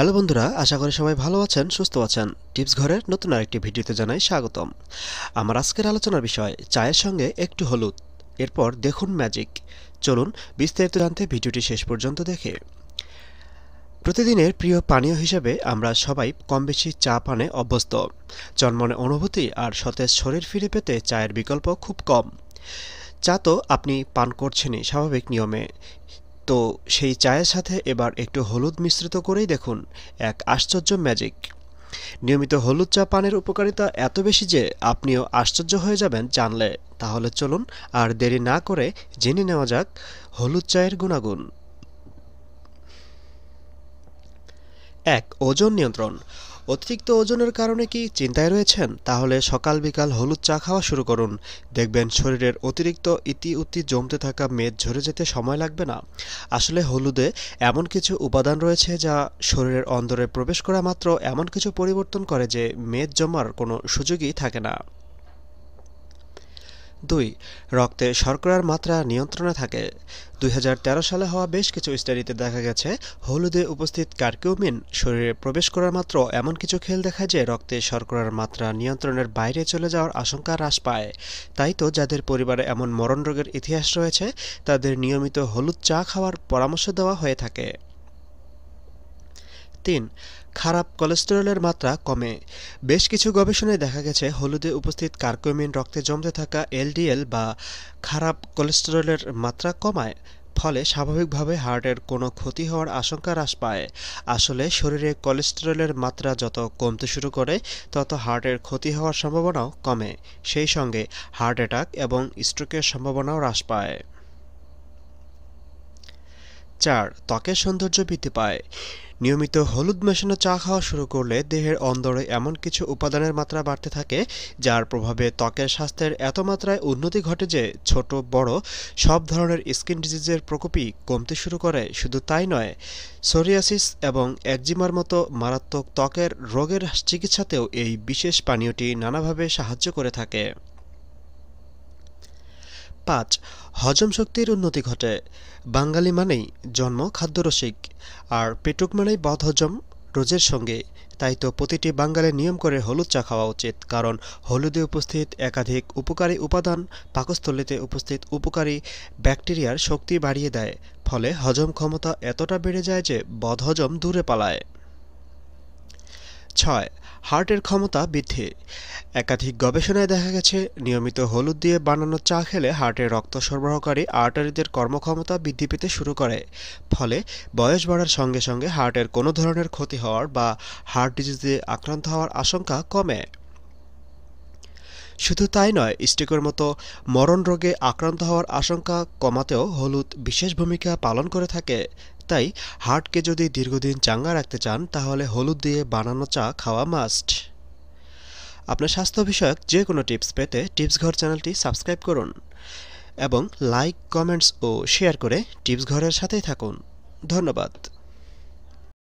Hello বন্ধুরা, আশা করি সবাই ভালো আছেন, সুস্থ আছেন। টিপস ঘরের নতুন আরেকটি ভিডিওতে জানাই স্বাগতম। আমার আজকের আলোচনার বিষয়, চায়ের সঙ্গে একটু হলুদ। এরপর দেখুন ম্যাজিক চলুন বিস্তারিত জানতে ভিডিওটি শেষ পর্যন্ত দেখে। প্রতিদিনের প্রিয় পানীয় হিসেবে আমরা সবাই কম বেশি চা পানে অভ্যস্ত। জন্মনে অনুভূতি আর সতেজ শরীর ফিরে পেতে চায়ের বিকল্প খুব কম। চা তো আপনি পান করছেনই স্বাভাবিক নিয়মে। তো সেই চায়ের সাথে এবার একটু হলুদ মিশ্রিত করেই দেখুন, এক আশ্চর্য ম্যাজিক নিয়মিত হলুদ চা পানের উপকারিতা এত বেশি যে আপনিও আশ্চর্য হয়ে যাবেন জানলে। তাহলে চলুন আর দেরি না করে জেনে নেওয়া যাক হলুদ চায়ের গুণাগুণ। এক, ওজন নিয়ন্ত্রণ। অতিরিক্ত ওজনের কারণে কি চিন্তায় রয়েছেন? তাহলে সকাল বিকাল হলুদ চা খাওয়া শুরু করুন। দেখবেন শরীরের অতিরিক্ত ইতি উতি জমতে থাকা মেদ ঝরে যেতে সময় লাগবে না। আসলে হলুদে এমন কিছু উপাদান রয়েছে যা শরীরের অন্দরে প্রবেশ করা মাত্র এমন কিছু পরিবর্তন করে যে মেদ জমার কোনো সুযোগই থাকে না। দুই, রক্তে শর্করার মাত্রা নিয়ন্ত্রণে থাকে। দুই হাজার তেরো সালে হওয়া বেশ কিছু স্টাডিতে দেখা গেছে, হলুদে উপস্থিত কার্কিউমিন শরীরে প্রবেশ করার মাত্র এমন কিছু খেল দেখায় যে রক্তে শর্করার মাত্রা নিয়ন্ত্রণের বাইরে চলে যাওয়ার আশঙ্কা হ্রাস পায়। তাই তো যাদের পরিবারে এমন মরণ রোগের ইতিহাস রয়েছে, তাদের নিয়মিত হলুদ চা খাওয়ার পরামর্শ দেওয়া হয়ে থাকে। তিন, খারাপ কোলেস্টেরলের মাত্রা কমে। বেশ কিছু গবেষণায় দেখা গেছে, হলুদে উপস্থিত কার্কুমিন রক্তে জমতে থাকা এলডিএল বা খারাপ কোলেস্টেরলের মাত্রা কমায়, ফলে স্বাভাবিকভাবে হার্টের কোনো ক্ষতি হওয়ার আশঙ্কা হ্রাস পায়। আসলে শরীরে কোলেস্টেরলের মাত্রা যত কমতে শুরু করে, তত হার্টের ক্ষতি হওয়ার সম্ভাবনাও কমে। সেই সঙ্গে হার্ট অ্যাটাক এবং স্ট্রোকের সম্ভাবনাও হ্রাস পায়। চার ত্বকের সৌন্দর্য বৃদ্ধি পায়। নিয়মিত হলুদ মেশানো চা খাওয়া শুরু করলে দেহের অন্দরে এমন কিছু উপাদানের মাত্রা বাড়তে থাকে, যার প্রভাবে ত্বকের স্বাস্থ্যের এত মাত্রায় উন্নতি ঘটে যে ছোট, বড় সব ধরনের স্কিন ডিজিজের প্রকোপই কমতে শুরু করে। শুধু তাই নয়, সোরিয়াসিস এবং একজিমার মতো মারাত্মক ত্বকের রোগের চিকিৎসাতেও এই বিশেষ পানীয়টি নানাভাবে সাহায্য করে থাকে। পাঁচ, হজম শক্তির উন্নতি ঘটে। বাঙালি মানেই জন্ম খাদ্যরসিক আর পেটুক মানেই বদহজম রোজের সঙ্গে। তাই তো প্রতিটি বাঙালির নিয়ম করে হলুদ চা খাওয়া উচিত। কারণ হলুদে উপস্থিত একাধিক উপকারী উপাদান, পাকস্থলিতে উপস্থিত উপকারী ব্যাকটেরিয়ার শক্তি বাড়িয়ে দেয়। ফলে হজম ক্ষমতা এতটা বেড়ে যায় যে বদহজম দূরে পালায়। ছয়, হার্টের ক্ষমতা বৃদ্ধি। একাধিক গবেষণায় দেখা গেছে, নিয়মিত হলুদ দিয়ে বানানো চা খেলে হার্টের রক্ত সরবরাহকারী আর্টারিদের কর্মক্ষমতা বৃদ্ধি পেতে শুরু করে। ফলে বয়স বাড়ার সঙ্গে সঙ্গে হার্টের কোনো ধরনের ক্ষতি হওয়ার বা হার্ট ডিজিজে আক্রান্ত হওয়ার আশঙ্কা কমে। শুধু তাই নয়, স্টিকের মতো মরণ রোগে আক্রান্ত হওয়ার আশঙ্কা কমাতেও হলুদ বিশেষ ভূমিকা পালন করে থাকে। তাই হার্টকে যদি দীর্ঘদিন চাঙ্গা রাখতে চান, তাহলে হলুদ দিয়ে বানানো চা খাওয়া মাস্ট আপনার স্বাস্থ্য বিষয়ক যে কোনো টিপস পেতে টিপস ঘর চ্যানেলটি সাবস্ক্রাইব করুন এবং লাইক, কমেন্টস ও শেয়ার করে টিপস ঘরের সাথেই থাকুন। ধন্যবাদ।